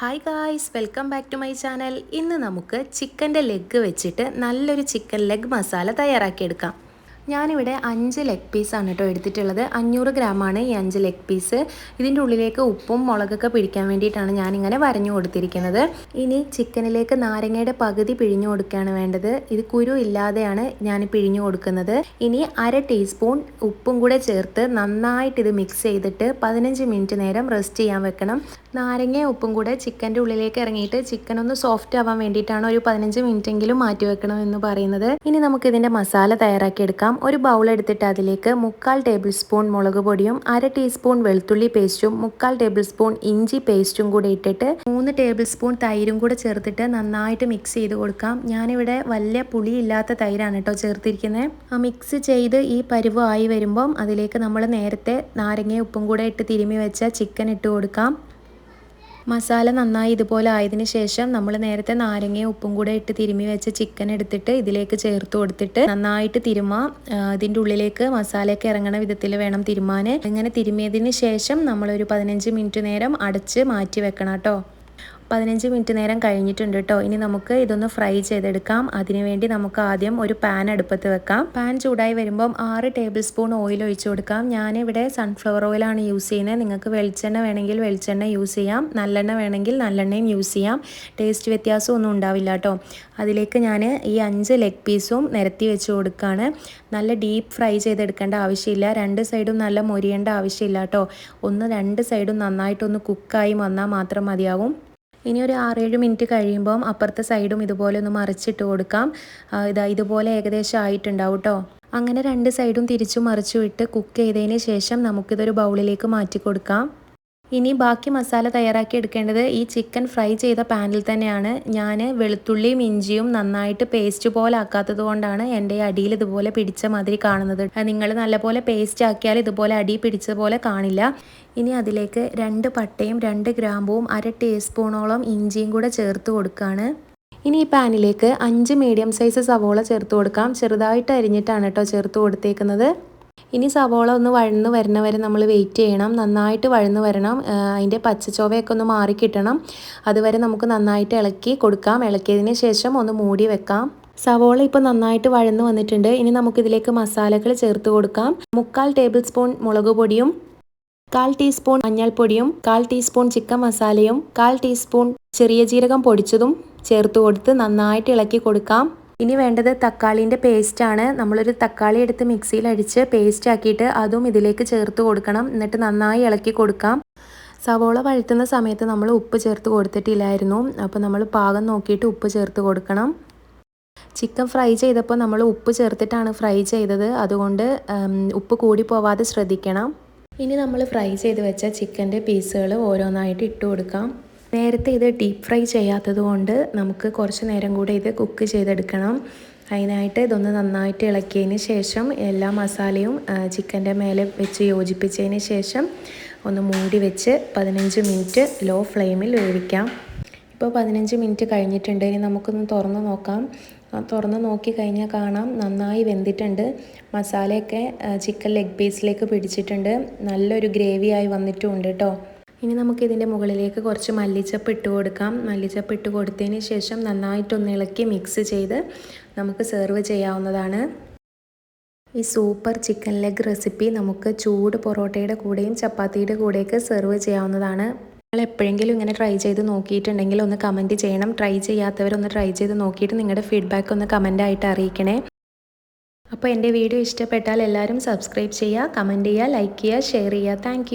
Hi guys welcome back to my channel ഇന്ന് നമുക്ക് ചിക്കന്റെ ലെഗ് വെച്ചിട്ട് നല്ലൊരു ചിക്കൻ ലെഗ് മസാല തയ്യാറാക്കിയെടുക്കാം. ഞാനിവിടെ അഞ്ച് ലെഗ് പീസാണ് കേട്ടോ എടുത്തിട്ടുള്ളത്. അഞ്ഞൂറ് ഗ്രാമാണ് ഈ അഞ്ച് ലെഗ് പീസ് ഇതിന്റെ ഉള്ളിലേക്ക് ഉപ്പും മുളകൊക്കെ പിടിക്കാൻ വേണ്ടിയിട്ടാണ് ഞാനിങ്ങനെ വരഞ്ഞു കൊടുത്തിരിക്കുന്നത്. ഇനി ചിക്കനിലേക്ക് നാരങ്ങയുടെ പകുതി പിഴിഞ്ഞു കൊടുക്കുകയാണ് വേണ്ടത്. ഇത് കുരു ഇല്ലാതെയാണ് ഞാൻ പിഴിഞ്ഞു കൊടുക്കുന്നത്. ഇനി അര ടീസ്പൂൺ ഉപ്പും കൂടെ ചേർത്ത് നന്നായിട്ട് ഇത് മിക്സ് ചെയ്തിട്ട് പതിനഞ്ച് മിനിറ്റ് നേരം റെസ്റ്റ് ചെയ്യാൻ വെക്കണം. നാരങ്ങയും ഉപ്പും കൂടെ ചിക്കന്റെ ഉള്ളിലേക്ക് ഇറങ്ങിയിട്ട് ചിക്കൻ ഒന്ന് സോഫ്റ്റ് ആവാൻ വേണ്ടിയിട്ടാണ് ഒരു പതിനഞ്ച് മിനിറ്റെങ്കിലും മാറ്റി വെക്കണം എന്ന് പറയുന്നത്. ഇനി നമുക്ക് ഇതിന്റെ മസാല തയ്യാറാക്കിയെടുക്കാം ഒരു ബൗൾ എടുത്തിട്ട് അതിലേക്ക് മുക്കാൽ ടേബിൾ സ്പൂൺ മുളക് പൊടിയും അര ടീസ്പൂൺ വെളുത്തുള്ളി പേസ്റ്റും മുക്കാൽ ടേബിൾ സ്പൂൺ ഇഞ്ചി പേസ്റ്റും കൂടെ ഇട്ടിട്ട് മൂന്ന് ടേബിൾ സ്പൂൺ തൈരും കൂടെ ചേർത്തിട്ട് നന്നായിട്ട് മിക്സ് ചെയ്ത് കൊടുക്കാം. ഞാനിവിടെ വലിയ പുളിയില്ലാത്ത തൈരാണ് കേട്ടോ ചേർത്തിരിക്കുന്നത്. ആ മിക്സ് ചെയ്ത് ഈ പരുവ് ആയി വരുമ്പം അതിലേക്ക് നമ്മൾ നേരത്തെ നാരങ്ങയും ഉപ്പും കൂടെ ഇട്ട് തിരുമ്മി വെച്ച ചിക്കൻ ഇട്ട് കൊടുക്കാം. മസാല നന്നായി ഇതുപോലെ ആയതിനു ശേഷം നമ്മൾ നേരത്തെ നാരങ്ങയും ഉപ്പും കൂടെ ഇട്ട് തിരുമ്മി വെച്ച ചിക്കൻ എടുത്തിട്ട് ഇതിലേക്ക് ചേർത്ത് കൊടുത്തിട്ട് നന്നായിട്ട് തിരുമ ഇതിന്റെ ഉള്ളിലേക്ക് മസാലയൊക്കെ ഇറങ്ങണ വിധത്തിൽ വേണം തിരുമാൻ ഇങ്ങനെ തിരുമിയതിന് ശേഷം നമ്മളൊരു പതിനഞ്ച് മിനിറ്റ് നേരം അടച്ച് മാറ്റി വെക്കണം കേട്ടോ. പതിനഞ്ച് മിനിറ്റ് നേരം കഴിഞ്ഞിട്ടുണ്ട് കേട്ടോ ഇനി നമുക്ക് ഇതൊന്ന് ഫ്രൈ ചെയ്തെടുക്കാം. അതിനുവേണ്ടി നമുക്ക് ആദ്യം ഒരു പാൻ അടുപ്പത്ത് വെക്കാം. പാൻ ചൂടായി വരുമ്പം ആറ് ടേബിൾ സ്പൂൺ ഓയിൽ ഒഴിച്ചു കൊടുക്കാം. ഞാനിവിടെ സൺഫ്ലവർ ഓയിലാണ് യൂസ് ചെയ്യുന്നത്. നിങ്ങൾക്ക് വെളിച്ചെണ്ണ വേണമെങ്കിൽ വെളിച്ചെണ്ണ യൂസ് ചെയ്യാം. നല്ലെണ്ണ വേണമെങ്കിൽ നല്ലെണ്ണയും യൂസ് ചെയ്യാം. ടേസ്റ്റ് വ്യത്യാസം ഒന്നും ഉണ്ടാവില്ല കേട്ടോ അതിലേക്ക് ഞാൻ ഈ അഞ്ച് ലെഗ് പീസും നിരത്തി വെച്ച് കൊടുക്കുകയാണ് നല്ല ഡീപ്പ് ഫ്രൈ ചെയ്തെടുക്കേണ്ട ആവശ്യമില്ല. രണ്ട് സൈഡും നല്ല മൊരിയേണ്ട ആവശ്യമില്ല കേട്ടോ ഒന്ന് രണ്ട് സൈഡും നന്നായിട്ടൊന്ന് കുക്കായി വന്നാൽ മാത്രം മതിയാവും. ഇനി ഒരു ആറേഴ് മിനിറ്റ് കഴിയുമ്പം അപ്പുറത്തെ സൈഡും ഇതുപോലെ ഒന്ന് മറിച്ചിട്ട് കൊടുക്കാം. ഇതാ ഇതുപോലെ ഏകദേശം ആയിട്ടുണ്ടാവും കേട്ടോ അങ്ങനെ രണ്ട് സൈഡും തിരിച്ചു മറിച്ചു ഇട്ട് കുക്ക് ചെയ്തതിന് ശേഷം നമുക്കിതൊരു ബൗളിലേക്ക് മാറ്റി കൊടുക്കാം. ഇനി ബാക്കി മസാല തയ്യാറാക്കി എടുക്കേണ്ടത് ഈ ചിക്കൻ ഫ്രൈ ചെയ്ത പാനിൽ തന്നെയാണ്. ഞാൻ വെളുത്തുള്ളിയും ഇഞ്ചിയും നന്നായിട്ട് പേസ്റ്റ് പോലെ ആക്കാത്തത് കൊണ്ടാണ് എന്റെ അടിയിൽ ഇതുപോലെ പിടിച്ച മാതിരി കാണുന്നത്. നിങ്ങൾ നല്ലപോലെ പേസ്റ്റ് ആക്കിയാൽ ഇതുപോലെ അടി പിടിച്ച പോലെ കാണില്ല. ഇനി അതിലേക്ക് രണ്ട് പട്ടയും രണ്ട് ഗ്രാമ്പും അര ടീസ്പൂണോളം ഇഞ്ചിയും കൂടെ ചേർത്ത് കൊടുക്കുകയാണ് ഇനി ഈ പാനിലേക്ക് അഞ്ച് മീഡിയം സൈസ് സവോള ചേർത്ത് കൊടുക്കാം. ചെറുതായിട്ട് അരിഞ്ഞിട്ടാണ് കേട്ടോ ചേർത്ത് കൊടുത്തേക്കുന്നത്. ഇനി സവോള ഒന്ന് വഴന്ന് വരുന്ന വരെ നമ്മൾ വെയിറ്റ് ചെയ്യണം. നന്നായിട്ട് വഴന്ന് വരണം. അതിന്റെ പച്ചച്ചോവയൊക്കെ ഒന്ന് മാറി കിട്ടണം. അതുവരെ നമുക്ക് നന്നായിട്ട് ഇളക്കി കൊടുക്കാം. ഇളക്കിയതിന് ശേഷം ഒന്ന് മൂടി വെക്കാം. സവോള ഇപ്പോൾ നന്നായിട്ട് വഴന്ന് വന്നിട്ടുണ്ട്. ഇനി നമുക്കിതിലേക്ക് മസാലകൾ ചേർത്ത് കൊടുക്കാം. മുക്കാൽ ടേബിൾ സ്പൂൺ മുളക് പൊടിയും കാൽ ടീസ്പൂൺ മഞ്ഞൾപ്പൊടിയും കാൽ ടീസ്പൂൺ ചിക്കൻ മസാലയും കാൽ ടീസ്പൂൺ ചെറിയ ജീരകം പൊടിച്ചതും ചേർത്ത് കൊടുത്ത് നന്നായിട്ട് ഇളക്കി കൊടുക്കാം. ഇനി വേണ്ടത് തക്കാളിന്റെ പേസ്റ്റാണ്. നമ്മളൊരു തക്കാളി എടുത്ത് മിക്സിയിൽ അടിച്ച് പേസ്റ്റ് ആക്കിയിട്ട് അതും ഇതിലേക്ക് ചേർത്ത് കൊടുക്കണം. എന്നിട്ട് നന്നായി ഇളക്കി കൊടുക്കാം. സവോള വഴുത്തുന്ന സമയത്ത് നമ്മൾ ഉപ്പ് ചേർത്ത് കൊടുത്തിട്ടില്ലായിരുന്നു. അപ്പോൾ നമ്മൾ പാകം നോക്കിയിട്ട് ഉപ്പ് ചേർത്ത് കൊടുക്കണം. ചിക്കൻ ഫ്രൈ ചെയ്തപ്പോൾ നമ്മൾ ഉപ്പ് ചേർത്തിട്ടാണ് ഫ്രൈ ചെയ്തത്. അതുകൊണ്ട് ഉപ്പ് കൂടി പോവാതെ ശ്രദ്ധിക്കണം. ഇനി നമ്മൾ ഫ്രൈ ചെയ്ത് വെച്ച ചിക്കന്റെ പീസുകൾ ഓരോന്നായിട്ട് ഇട്ട് കൊടുക്കാം. നേരത്തെ ഇത് ഡീപ്പ് ഫ്രൈ ചെയ്യാത്തത് കൊണ്ട് നമുക്ക് കുറച്ച് നേരം കൂടെ ഇത് കുക്ക് ചെയ്തെടുക്കണം. അതിനായിട്ട് ഇതൊന്ന് നന്നായിട്ട് ഇളക്കിയതിന് ശേഷം എല്ലാ മസാലയും ചിക്കന്റെ മേലെ വെച്ച് യോജിപ്പിച്ചതിന് ശേഷം ഒന്ന് മൂടി വെച്ച് പതിനഞ്ച് മിനിറ്റ് ലോ ഫ്ലെയിമിൽ വേവിക്കാം. ഇപ്പോൾ പതിനഞ്ച് മിനിറ്റ് കഴിഞ്ഞിട്ടുണ്ട്. ഇനി നമുക്കൊന്ന് തുറന്ന് നോക്കാം. തുറന്ന് നോക്കി കഴിഞ്ഞാൽ കാണാം നന്നായി വെന്തിട്ടുണ്ട്. മസാലയൊക്കെ ചിക്കൻ ലെഗ് പീസിലേക്ക് പിടിച്ചിട്ടുണ്ട്. നല്ലൊരു ഗ്രേവിയായി വന്നിട്ടുമുണ്ട് കേട്ടോ ഇനി നമുക്ക് ഇതിന്റെ മുകളിലേക്ക് കുറച്ച് മല്ലിച്ചപ്പ് ഇട്ട് കൊടുക്കാം. മല്ലിച്ചപ്പ് ഇട്ട് കൊടുത്തതിന് ശേഷം നന്നായിട്ടൊന്ന് ഇളക്കി മിക്സ് ചെയ്ത് നമുക്ക് സെർവ് ചെയ്യാവുന്നതാണ്. ഈ സൂപ്പർ ചിക്കൻ ലെഗ് റെസിപ്പി നമുക്ക് ചൂട് പൊറോട്ടയുടെ കൂടെയും ചപ്പാത്തിയുടെ കൂടെയൊക്കെ സെർവ് ചെയ്യാവുന്നതാണ്. നിങ്ങൾ എപ്പോഴെങ്കിലും ഇങ്ങനെ ട്രൈ ചെയ്ത് നോക്കിയിട്ടുണ്ടെങ്കിൽ ഒന്ന് കമന്റ് ചെയ്യണം. ട്രൈ ചെയ്യാത്തവരൊന്ന് ട്രൈ ചെയ്ത് നോക്കിയിട്ട് നിങ്ങളുടെ ഫീഡ്ബാക്ക് ഒന്ന് കമന്റായിട്ട് അറിയിക്കണേ. അപ്പോൾ എന്റെ വീഡിയോ ഇഷ്ടപ്പെട്ടാൽ എല്ലാവരും സബ്സ്ക്രൈബ് ചെയ്യുക കമന്റ് ചെയ്യുക ലൈക്ക് ചെയ്യുക ഷെയർ ചെയ്യുക. താങ്ക്